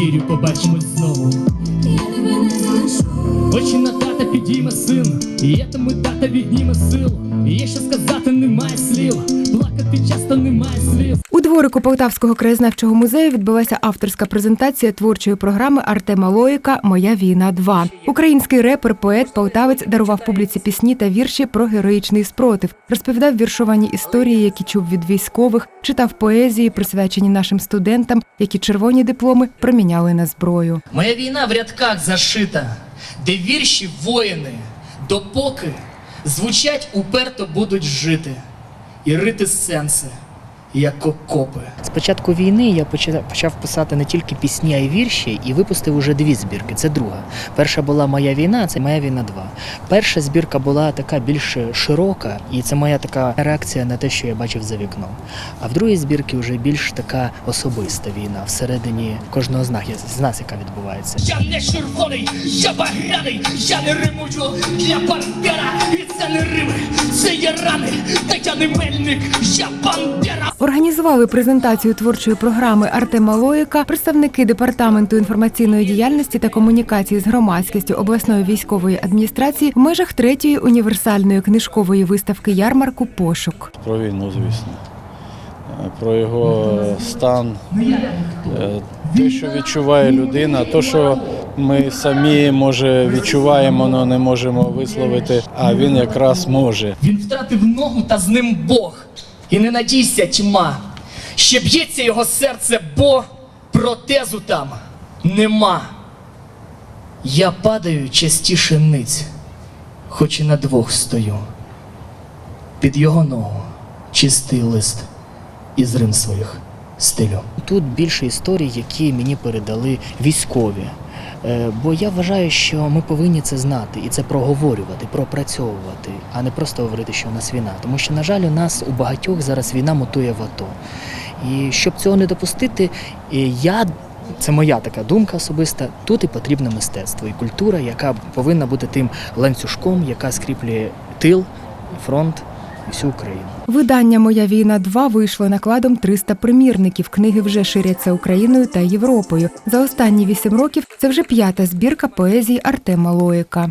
вірю, побачимось знову. Очі на тата підійме син, я тому тата відніме сил. Є що сказати, немає дворику Полтавського краєзнавчого музею відбулася авторська презентація творчої програми Артема Лоїка Моя війна 2 Український репер, поет, полтавець дарував публіці пісні та вірші про героїчний спротив, розповідав віршовані історії, які чув від військових, читав поезії, присвячені нашим студентам, які червоні дипломи проміняли на зброю. Моя війна в рядках зашита, де вірші воїни, допоки звучать уперто будуть жити і рити сенси, як окопи. З початку війни я почав, почав писати не тільки пісні, а й вірші, і випустив уже дві збірки. Це друга. Перша була Моя війна, це Моя війна 2. Перша збірка була така більш широка, і це моя така реакція на те, що я бачив за вікном. А в другій збірці вже більш така особиста війна всередині кожного з нас, з нас яка відбувається. Я не червоний, я багряний, я не римую для бандера. І це не рими, це є рани, та я не мельник, я бандера. Організували презентацію творчої програми Артема Лоїка представники департаменту інформаційної діяльності та комунікації з громадськістю обласної військової адміністрації в межах третьої універсальної книжкової виставки ярмарку Пошук. Про війну, звісно. Е, Про його стан, е, те, що відчуває людина, те, що ми самі може відчуваємо, але не можемо висловити, а він якраз може. Він втратив ногу та з ним Бог. І не надійся тьма. Ще б'ється його серце, бо протезу там нема. Я падаю частіше ниць, хоч і на двох стою. Під його ногу чистий лист із рим своїх стилю. Тут більше історій, які мені передали військові. Е, Бо я вважаю, що ми повинні це знати і це проговорювати, пропрацьовувати, а не просто говорити, що у нас війна. Тому що, на жаль, у нас у багатьох зараз війна мотує в АТО. І щоб цього не допустити, я. Це моя така думка особиста. Тут і потрібне мистецтво і культура, яка повинна бути тим ланцюжком, яка скріплює тил, фронт всю Україну. Видання Моя війна 2 вийшло накладом 300 примірників. Книги вже ширяться Україною та Європою. За останні вісім років це вже п'ята збірка поезії Артема Лоїка.